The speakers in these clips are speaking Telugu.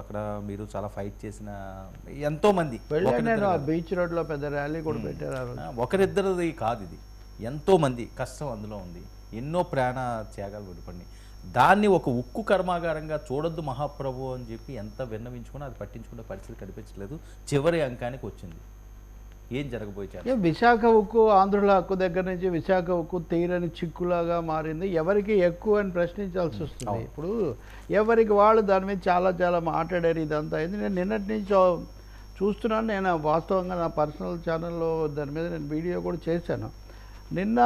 అక్కడ మీరు చాలా ఫైట్ చేసిన ఎంతో మంది నేను ఆ బీచ్ రోడ్లో పెద్ద ర్యాలీ కూడా పెట్టారు. ఒకరిద్దరిది కాదు ఇది. ఎంతో మంది కష్టం అందులో ఉంది. ఎన్నో ప్రాణ త్యాగాలు విడిపడి దాన్ని ఒక ఉక్కు కర్మాగారంగా చూడొద్దు మహాప్రభు అని చెప్పి ఎంత విన్నవించుకున్నా అది పట్టించుకునే పరిస్థితి కనిపించలేదు. చివరి అంకానికి వచ్చింది. ఏం జరగబోయే విశాఖ ఉక్కు ఆంధ్రుల హక్కు దగ్గర నుంచి విశాఖ ఉక్కు తీరని చిక్కులాగా మారింది. ఎవరికి ఎక్కువ అని ప్రశ్నించాల్సి వస్తుంది. ఇప్పుడు ఎవరికి వాళ్ళు దాని మీద చాలా చాలా మాట్లాడారు ఇదంతా. అయింది నేను నిన్నటి నుంచి చూస్తున్నాను. నేను వాస్తవంగా నా పర్సనల్ ఛానల్లో దాని మీద నేను వీడియో కూడా చేశాను. నిన్న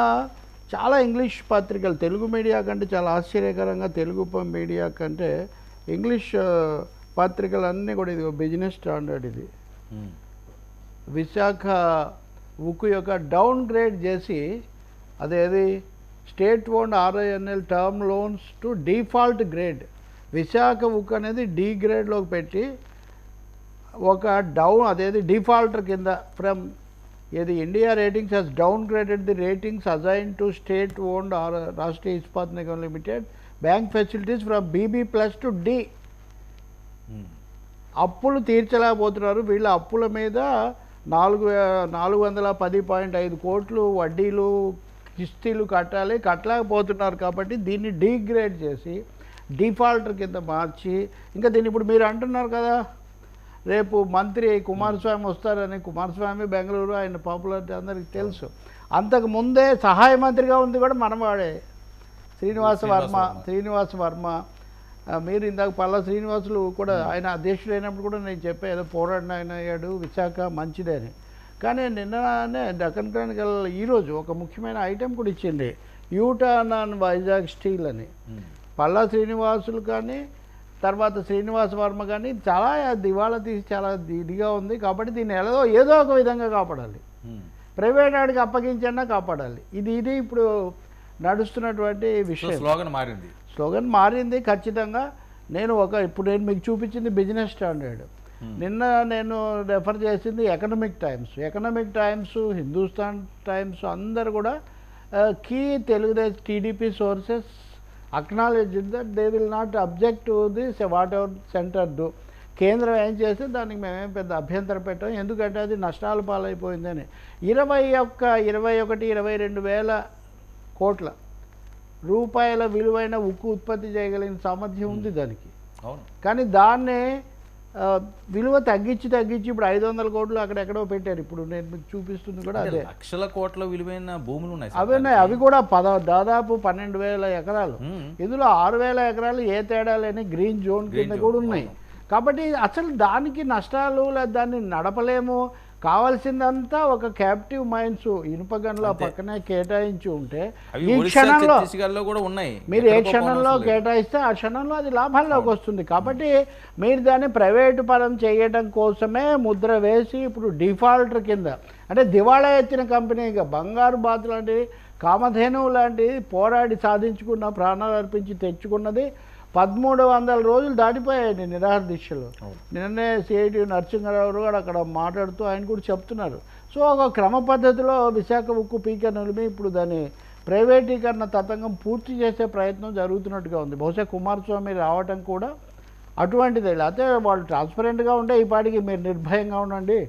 చాలా ఇంగ్లీష్ పత్రికలు తెలుగు మీడియా కంటే చాలా ఆశ్చర్యకరంగా తెలుగు మీడియా కంటే ఇంగ్లీష్ ఆ, పత్రికలన్నీ కూడా ఇది బిజినెస్ స్టాండర్డ్ ఇది. ఉమ్. విశాఖ ఉక్కు యొక్క డౌన్ గ్రేడ్ చేసి అదేది state owned RINL term loans to default grade. Visakha ఉక్కు అనేది డి గ్రేడ్లోకి పెట్టి ఒక డౌన్ అదేది డిఫాల్టర్ కింద ఫ్రమ్ ఏది India ratings has downgraded the ratings assign to state owned R Rashtriya Ispat Nigam limited bank facilities from BB plus to D. Um. అప్పులు తీర్చలేకపోతున్నారు. వీళ్ళ అప్పుల మీద నాలుగు నాలుగు వందల పది పాయింట్ ఐదు కోట్లు వడ్డీలు కిస్తీలు కట్టాలి. కట్టలేకపోతున్నారు కాబట్టి దీన్ని డీగ్రేడ్ చేసి డిఫాల్టర్ కింద మార్చి ఇంకా దీన్ని ఇప్పుడు మీరు అంటున్నారు కదా రేపు మంత్రి కుమారస్వామి వస్తారని కుమారస్వామి బెంగళూరు ఆయన పాపులారిటీ అందరికీ తెలుసు. అంతకు ముందే సహాయ మంత్రిగా ఉంది కూడా మనవాడే. శ్రీనివాస వర్మ శ్రీనివాస వర్మ. మీరు ఇందాక పల్లా శ్రీనివాసులు కూడా ఆయన అధ్యక్షుడు అయినప్పుడు కూడా నేను చెప్పా ఏదో పోరాడిన ఆయన అయ్యాడు విశాఖ మంచిదే అని కానీ నిన్ననే డక్కన్ క్రానికల్ ఈరోజు ఒక ముఖ్యమైన ఐటెం కూడా ఇచ్చింది యూటర్న్ ఆన్ వైజాగ్ స్టీల్ అని. పల్లా శ్రీనివాసులు కానీ తర్వాత శ్రీనివాస వర్మ కానీ చాలా దివాళా తీసి చాలా ఇదిగా ఉంది కాబట్టి దీన్ని ఏదో ఏదో ఒక విధంగా కాపాడాలి. ప్రైవేట్ వాడికి అప్పగించన్నా కాపాడాలి. ఇది ఇది ఇప్పుడు నడుస్తున్నటువంటి విషయం. స్లోగన్ మారింది. స్లోగన్ మారింది ఖచ్చితంగా. నేను ఒక ఇప్పుడు నేను మీకు చూపించింది బిజినెస్ స్టాండర్డ్. నిన్న నేను రెఫర్ చేసింది Economic Times Economic Times Hindustan Times అందరు కూడా key Telugu Desam TDP sources acknowledge that they will not object to this whatever centre do కేంద్రం ఏం చేస్తే దానికి మేమేం పెద్ద అభ్యంతరం పెట్టాం. ఎందుకంటే అది నష్టాల పాలైపోయిందని. ఇరవై ఒక్క ఇరవై ఒకటి ఇరవై రెండు వేల కోట్ల రూపాయల విలువైన ఉక్కు ఉత్పత్తి చేయగలిగిన సామర్థ్యం ఉంది దానికి. అవును. కానీ దాన్నే విలువ తగ్గించి తగ్గించి ఇప్పుడు ఐదు వందల కోట్లు అక్కడెక్కడో పెట్టారు. ఇప్పుడు నేను మీకు చూపిస్తుంది కూడా అదే. లక్షల కోట్ల విలువైన భూములు ఉన్నాయి అవి ఉన్నాయి అవి కూడా పద దాదాపు పన్నెండు వేల ఎకరాలు. ఉమ్. ఇందులో ఆరు వేల ఎకరాలు ఏ తేడా లేని గ్రీన్ జోన్ కింద కూడా ఉన్నాయి. కాబట్టి అసలు దానికి నష్టాలు లేదా దాన్ని నడపలేము? కావాల్సిందంతా ఒక క్యాప్టివ్ మైన్స్ ఇనుప గనుల పక్కనే కేటాయించి ఉంటే ఈ క్షణంలో కూడా ఉన్నాయి. మీరు ఏ క్షణంలో. కేటాయిస్తే ఆ క్షణంలో అది లాభాల్లోకి వస్తుంది. కాబట్టి మీరు దాన్ని ప్రైవేటు పరం చేయడం కోసమే ముద్ర వేసి ఇప్పుడు డిఫాల్టర్ కింద అంటే దివాళా ఎత్తిన కంపెనీగా బంగారు బాతు లాంటి కామధేనువు లాంటి పోరాడి సాధించుకున్న ప్రాణాలు అర్పించి తెచ్చుకున్నది పదమూడు వందల రోజులు దాటిపోయాయి నిరాహార దీక్షలు. నిన్నే సిఐటి నరసింహారావు గారు అక్కడ మాట్లాడుతూ ఆయన కూడా చెప్తున్నారు. సో ఒక క్రమ పద్ధతిలో విశాఖ ఉక్కు పీక నిలిమి ఇప్పుడు దాన్ని ప్రైవేటీకరణ తతంగం పూర్తి చేసే ప్రయత్నం జరుగుతున్నట్టుగా ఉంది. బహుశా కుమారస్వామి రావటం కూడా అటువంటిదే. లేకపోతే వాళ్ళు ట్రాన్స్పరెంట్గా ఉంటే ఈ పాటికి మీరు నిర్భయంగా ఉండండి.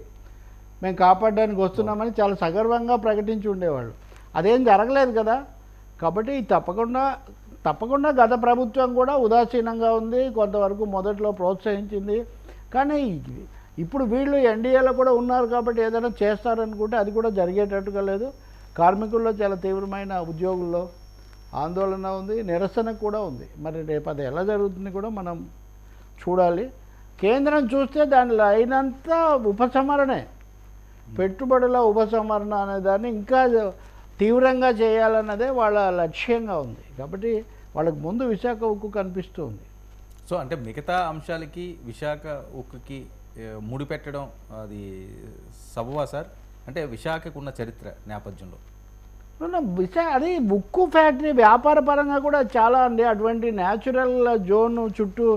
మేము కాపాడడానికి వస్తున్నామని చాలా సగర్వంగా ప్రకటించి ఉండేవాళ్ళు. అదేం జరగలేదు కదా. కాబట్టి తప్పకుండా తప్పకుండా గత ప్రభుత్వం కూడా ఉదాసీనంగా ఉంది కొంతవరకు మొదట్లో ప్రోత్సహించింది. కానీ ఇప్పుడు వీళ్ళు ఎన్డీఏలో కూడా ఉన్నారు కాబట్టి ఏదైనా చేస్తారనుకుంటే అది కూడా జరిగేటట్టుగా లేదు. కార్మికుల్లో చాలా తీవ్రమైన ఉద్యోగుల్లో ఆందోళన ఉంది నిరసన కూడా ఉంది. మరి రేపు అది ఎలా జరుగుతుంది కూడా మనం చూడాలి. కేంద్రం చూస్తే దానిలో అయినంత ఉపసంహరణే. పెట్టుబడుల ఉపసంహరణ అనే దాన్ని ఇంకా తీవ్రంగా చేయాలన్నదే వాళ్ళ లక్ష్యంగా ఉంది. కాబట్టి వాళ్ళకి ముందు విశాఖ ఉక్కు కనిపిస్తుంది. సో అంటే మిగతా అంశాలకి విశాఖ ఉక్కుకి ముడిపెట్టడం అది సబవా సార్? అంటే విశాఖకు ఉన్న చరిత్ర నేపథ్యంలో. ఉన్న విశా అది ఉక్కు ఫ్యాక్టరీ వ్యాపార పరంగా కూడా చాలా అండి. అటువంటి న్యాచురల్ జోన్ చుట్టూ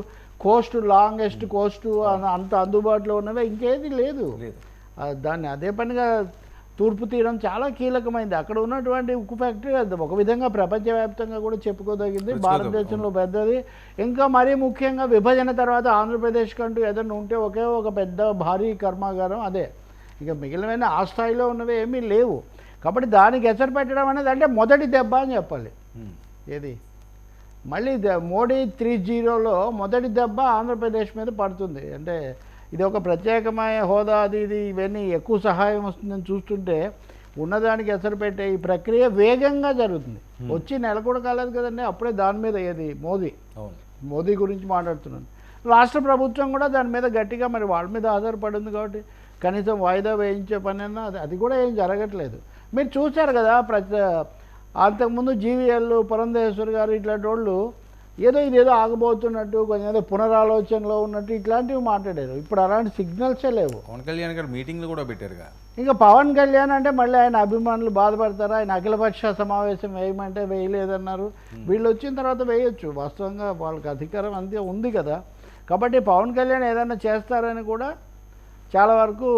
కోస్ట్ లాంగెస్ట్ కోస్ట్ అంత అందుబాటులో ఉన్నవి. ఇంకేది లేదు. దాన్ని అదే పనిగా తూర్పు తీరం చాలా కీలకమైంది. అక్కడ ఉన్నటువంటి ఉక్కు ఫ్యాక్టరీ అది ఒక విధంగా ప్రపంచవ్యాప్తంగా కూడా చెప్పుకోదగింది. భారతదేశంలో పెద్దది. ఇంకా మరీ ముఖ్యంగా విభజన తర్వాత ఆంధ్రప్రదేశ్ కంటూ ఏదైనా ఉంటే ఒకే ఒక పెద్ద భారీ కర్మాగారం అదే. ఇక మిగిలిన ఆ స్థాయిలో ఉన్నవి ఏమీ లేవు. కాబట్టి దానికి ఎసరు పెట్టడం అనేది అంటే మొదటి దెబ్బ అని చెప్పాలి. ఏది? మళ్ళీ మోడీ త్రీ జీరోలో మొదటి దెబ్బ ఆంధ్రప్రదేశ్ మీద పడుతుంది. అంటే ఇది ఒక ప్రత్యేకమైన హోదా అది ఇది ఇవన్నీ ఎక్కువ సహాయం వస్తుందని చూస్తుంటే ఉన్నదానికి ఎసరు పెట్టే ఈ ప్రక్రియ వేగంగా జరుగుతుంది. వచ్చి నెల కూడా కాలేదు కదండి అప్పుడే దాని మీద ఏది మోదీ. మోదీ గురించి మాట్లాడుతున్నాను. రాష్ట్ర ప్రభుత్వం కూడా దాని మీద గట్టిగా మరి వాళ్ళ మీద ఆధారపడింది కాబట్టి కనీసం వాయిదా వేయించే పని అన్నా అది అది కూడా ఏం జరగట్లేదు. మీరు చూశారు కదా ప్రతి అంతకుముందు జీవీఎల్ పురంధేశ్వరి గారు ఇట్లాంటి వాళ్ళు ఏదో ఇదేదో ఆగబోతున్నట్టు కొంచెం ఏదో పునరాలోచనలో ఉన్నట్టు ఇట్లాంటివి మాట్లాడారు. ఇప్పుడు అలాంటి సిగ్నల్సే లేవు. పవన్ కళ్యాణ్ గారు మీటింగ్లు కూడా పెట్టారుగా. ఇంకా పవన్ కళ్యాణ్ అంటే మళ్ళీ ఆయన అభిమానులు బాధపడతారా? ఆయన అఖిలపక్ష సమావేశం వేయమంటే వేయలేదన్నారు. వీళ్ళు వచ్చిన తర్వాత వేయొచ్చు. వాస్తవంగా వాళ్ళకి అధికారం అంతే ఉంది కదా. కాబట్టి పవన్ కళ్యాణ్ ఏదైనా చేస్తారని కూడా చాలా వరకు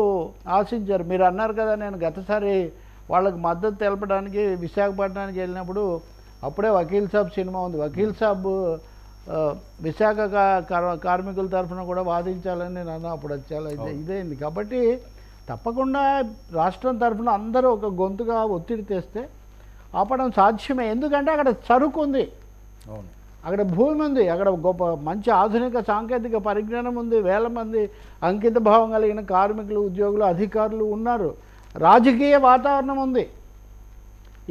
ఆశించారు. మీరు అన్నారు కదా నేను గతసారి వాళ్ళకి మద్దతు తెలపడానికి విశాఖపట్నానికి వెళ్ళినప్పుడు అప్పుడే వకీల్ సాబ్ సినిమా ఉంది. వకీల్ సాబ్ విశాఖ కార్మికుల తరఫున కూడా వాదించాలని నేను అన్నా. అప్పుడు చాలా ఇదే ఇదైంది కాబట్టి తప్పకుండా రాష్ట్రం తరఫున అందరూ ఒక గొంతుగా ఒత్తిడి తెస్తే ఆపడం సాధ్యమే. ఎందుకంటే అక్కడ సరుకు ఉంది. అవును. అక్కడ భూమి ఉంది. అక్కడ గొప్ప మంచి ఆధునిక సాంకేతిక పరిజ్ఞానం ఉంది. వేల మంది అంకిత భావం కలిగిన కార్మికులు ఉద్యోగులు అధికారులు ఉన్నారు. రాజకీయ వాతావరణం ఉంది.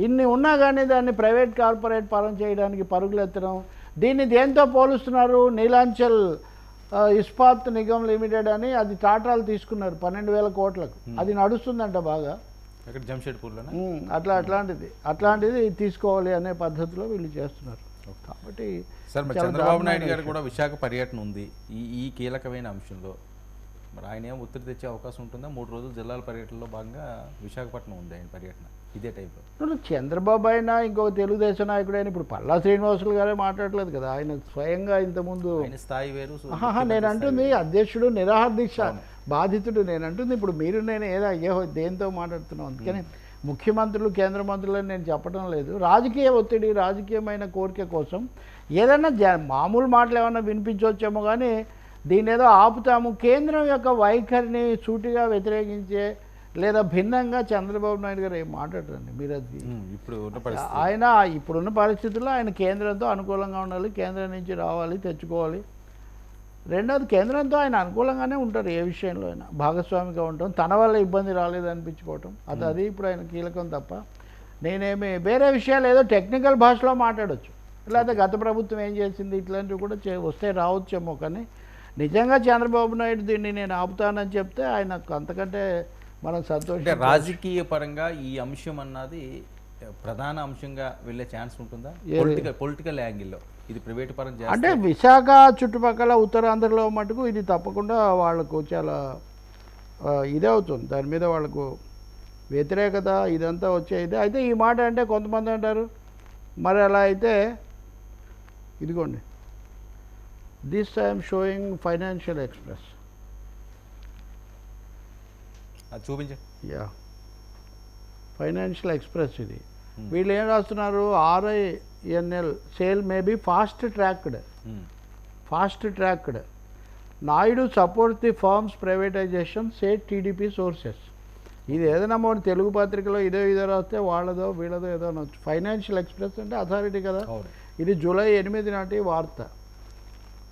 ఇన్ని ఉన్నా కానీ దాన్ని ప్రైవేట్ కార్పొరేట్ పరం చేయడానికి పరుగులు ఎత్తడం దీన్ని దేంతో పోలుస్తున్నారు? నీలాంచల్ ఇస్పాత్ నిగమ్ లిమిటెడ్ అని అది టాటాలు తీసుకున్నారు పన్నెండు వేల కోట్లకు. అది నడుస్తుందంట బాగా. ఉమ్, అట్లా అట్లాంటిది. అట్లాంటిది తీసుకోవాలి అనే పద్ధతిలో వీళ్ళు చేస్తున్నారు. కాబట్టి సార్ చంద్రబాబు నాయుడు గారు. కూడా విశాఖ పర్యటన ఉంది. ఈ ఈ కీలకమైన అంశంలో మరి ఆయన ఏం ఒత్తిడి తెచ్చే అవకాశం ఉంటుందా? మూడు రోజులు జిల్లాల పర్యటనలో భాగంగా విశాఖపట్నం ఉంది ఆయన పర్యటన. ఇదే టైంలో ఇప్పుడు చంద్రబాబు అయినా ఇంకో తెలుగుదేశం నాయకుడైనా ఇప్పుడు పల్లా శ్రీనివాసులు గారే మాట్లాడలేదు కదా. ఆయన స్వయంగా ఇంతకుముందు ఆయన స్థాయి వేరు నేను అంటుంది అధ్యక్షుడు నిరాహార దీక్ష బాధితుడు. నేను అంటుంది ఇప్పుడు మీరు నేను ఏదో అయ్యో దేంతో మాట్లాడుతున్నాం అందుకని ముఖ్యమంత్రులు కేంద్ర మంత్రులని నేను చెప్పడం లేదు. రాజకీయ ఒత్తిడి రాజకీయమైన కోరిక కోసం ఏదైనా మామూలు మాటలు ఏమైనా వినిపించవచ్చేమో కానీ దీని ఏదో ఆపుతాము. కేంద్రం యొక్క వైఖరిని సూటిగా వ్యతిరేకించే లేదా భిన్నంగా చంద్రబాబు నాయుడు గారు ఏం మాట్లాడరండి? మీరు అది ఇప్పుడు ఆయన ఇప్పుడున్న పరిస్థితుల్లో ఆయన కేంద్రంతో అనుకూలంగా ఉండాలి కేంద్రం నుంచి రావాలి తెచ్చుకోవాలి. రెండోది కేంద్రంతో ఆయన అనుకూలంగానే ఉంటారు ఏ విషయంలో అయినా. భాగస్వామిగా ఉండటం తన వల్ల ఇబ్బంది రాలేదు అనిపించుకోవటం. అది అది ఇప్పుడు ఆయన కీలకం తప్ప నేనేమి వేరే విషయాలు ఏదో టెక్నికల్ భాషలో మాట్లాడొచ్చు. లేకపోతే గత ప్రభుత్వం ఏం చేసింది ఇట్లాంటివి కూడా చే వస్తే రావచ్చేమో కానీ నిజంగా చంద్రబాబు నాయుడు దీన్ని నేను ఆపుతానని చెప్తే ఆయనకు అంతకంటే మనం సంతోషం రాజకీయ పరంగా ఈ అంశం అన్నది ప్రధాన అంశంగా వెళ్ళే ఛాన్స్ ఉంటుందా? పొలిటికల్ పొలిటికల్ యాంగిల్లో ఇది ప్రైవేట్ పరం అంటే విశాఖ చుట్టుపక్కల ఉత్తరాంధ్రలో మటుకు ఇది తప్పకుండా వాళ్ళకు చాలా ఆ, ఇదే అవుతుంది. దాని మీద వాళ్ళకు వ్యతిరేకత ఇదంతా వచ్చేది. అయితే ఈ మాట అంటే కొంతమంది అంటారు మరి అలా అయితే ఇదిగోండి this I'm showing financial express అది చూపించండి యా ఫైనాన్షియల్ ఎక్స్ప్రెస్ ఇది. Hmm. వీళ్ళు ఏం రాస్తున్నారు? RINL sale maybe fast tracked fast tracked Naidu support the firms privatisation say TDP sources ఇది ఏదైనా మన తెలుగు పత్రికలో ఇదో ఇదో రాస్తే వాళ్ళదో వీళ్ళదో ఏదో అనొచ్చు. ఫైనాన్షియల్ ఎక్స్ప్రెస్ అంటే అథారిటీ కదా. ఇది జూలై ఎనిమిది నాటి వార్త.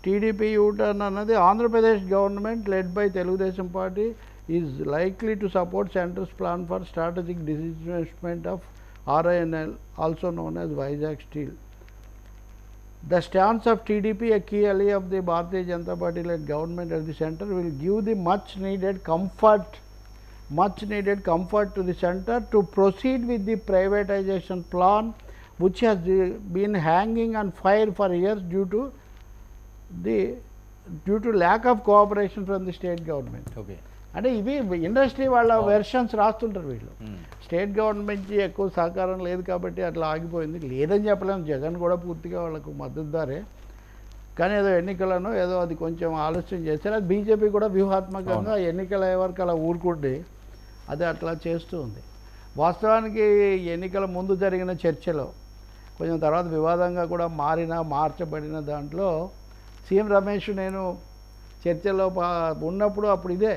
టీడీపీ యూటర్న్ అన్నది Andhra Pradesh government led by Telugu Desam party is likely to support centre's plan for strategic disinvestment of RINL also known as Vizag steel The stance of TDP, a key ally of the Bharatiya Janata Party led government at the center, will give the much needed comfort, much needed comfort to the center to proceed with the privatization plan, which has uh, been hanging on fire for years due to the due to lack of cooperation from the state government. Okay అంటే ఇవి ఇండస్ట్రీ వాళ్ళ వెర్షన్స్ రాస్తుంటారు వీళ్ళు. స్టేట్ గవర్నమెంట్ నుంచి ఎక్కువ సహకారం లేదు కాబట్టి అట్లా ఆగిపోయింది. లేదని చెప్పలేము. జగన్ కూడా పూర్తిగా వాళ్ళకు మద్దతుదారే. కానీ ఏదో ఎన్నికలను ఏదో అది కొంచెం ఆలస్యం చేశారు. అది బీజేపీ కూడా వ్యూహాత్మకంగా ఎన్నికల అయ్యే వరకు అలా ఊరుకుంటే అది అట్లా చేస్తూ ఉంది. వాస్తవానికి ఎన్నికల ముందు జరిగిన చర్చలో కొంచెం తర్వాత వివాదంగా కూడా మారిన మార్చబడిన దాంట్లో సీఎం రమేష్ నేను చర్చలో ఉన్నప్పుడు అప్పుడు ఇదే.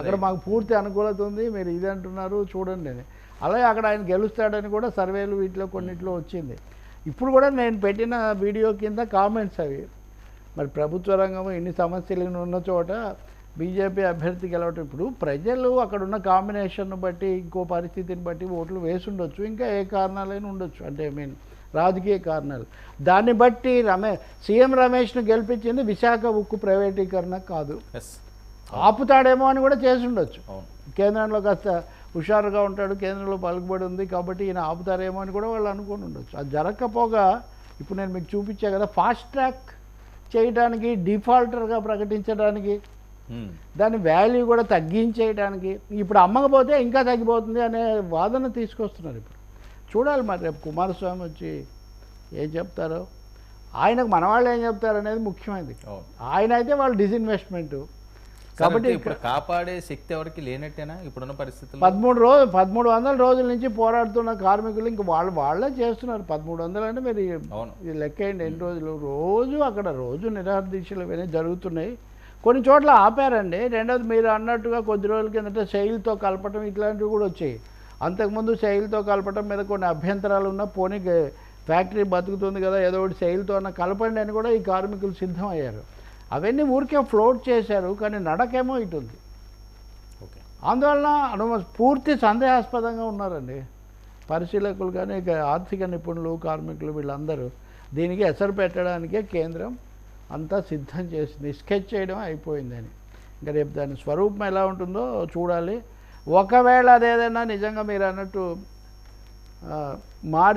అక్కడ మాకు పూర్తి అనుకూలత ఉంది మీరు ఇది అంటున్నారు చూడండి అని. అలాగే అక్కడ ఆయన గెలుస్తాడని కూడా సర్వేలు వీటిలో కొన్నిట్లో వచ్చింది. ఇప్పుడు కూడా నేను పెట్టిన వీడియో కింద కామెంట్స్ అవి. మరి ప్రభుత్వ రంగం ఇన్ని సమస్యలు ఉన్న చోట బీజేపీ అభ్యర్థి గెలవటం. ఇప్పుడు ప్రజలు అక్కడ ఉన్న కాంబినేషన్ను బట్టి ఇంకో పరిస్థితిని బట్టి ఓట్లు వేసి ఉండొచ్చు ఇంకా ఏ కారణాలైనా ఉండొచ్చు. అంటే ఐ మీన్ రాజకీయ కారణాలు. దాన్ని బట్టి రమే సీఎం రమేష్ను గెలిపించింది విశాఖ ఉక్కు ప్రైవేటీకరణ కాదు. ఆపుతాడేమో అని కూడా చేసి ఉండొచ్చు. కేంద్రంలో కాస్త హుషారుగా ఉంటాడు కేంద్రంలో పలుకుబడి ఉంది కాబట్టి ఈయన ఆపుతారేమో అని కూడా వాళ్ళు అనుకుని ఉండొచ్చు. అది జరగకపోగా ఇప్పుడు నేను మీకు చూపించా కదా ఫాస్ట్ ట్రాక్ చేయడానికి డిఫాల్టర్గా ప్రకటించడానికి ఉమ్, దాని వాల్యూ కూడా తగ్గించేయడానికి ఇప్పుడు అమ్మకపోతే ఇంకా తగ్గిపోతుంది అనే వాదన తీసుకొస్తున్నారు ఇప్పుడు. చూడాలి మరి రేపు కుమారస్వామి వచ్చి ఏం చెప్తారో. ఆయనకు మన వాళ్ళు ఏం చెప్తారు అనేది ముఖ్యమైనది. ఆయన అయితే వాళ్ళు డిస్ఇన్వెస్ట్మెంట్ కాబట్టి ఇప్పుడు కాపాడే శక్తి ఎవరికి లేనట్టేనా? ఇప్పుడున్న పరిస్థితుల్లో? పదమూడు రోజు పదమూడు వందల రోజుల నుంచి పోరాడుతున్న కార్మికులు ఇంక వాళ్ళు వాళ్ళే చేస్తున్నారు. పదమూడు వందలు అంటే మీరు ఇది లెక్క అయ్యండి ఎన్ని రోజులు. రోజు అక్కడ రోజు నిరాహార దీక్షలు ఇవన్నీ జరుగుతున్నాయి. కొన్ని చోట్ల ఆపారండి. రెండోది మీరు అన్నట్టుగా కొద్ది రోజుల కిందట శైలితో కలపటం ఇట్లాంటివి కూడా వచ్చాయి. అంతకుముందు శైలితో కలపటం మీద కొన్ని అభ్యంతరాలు ఉన్న పోనీ ఫ్యాక్టరీ బతుకుతుంది కదా ఏదో ఒకటి శైలితో అన్న కలపండి అని కూడా ఈ కార్మికులు సిద్ధం అయ్యారు అవన్నీ ఊరికే ఫ్లోట్ చేశారు కానీ నడకేమో ఇటు ఉంది. ఓకే. అందువలన అనుమ పూర్తి సందేహాస్పదంగా ఉన్నారండి. పరిశీలకులు కానీ ఆర్థిక నిపుణులు కార్మికులు వీళ్ళందరూ దీనికి ఎసరు పెట్టడానికే కేంద్రం అంతా సిద్ధం చేసింది. స్కెచ్ చేయడం అయిపోయిందని. ఇంకా రేపు దాని స్వరూపం ఎలా ఉంటుందో చూడాలి. ఒకవేళ అదేదైనా నిజంగా మీరు అన్నట్టు మారి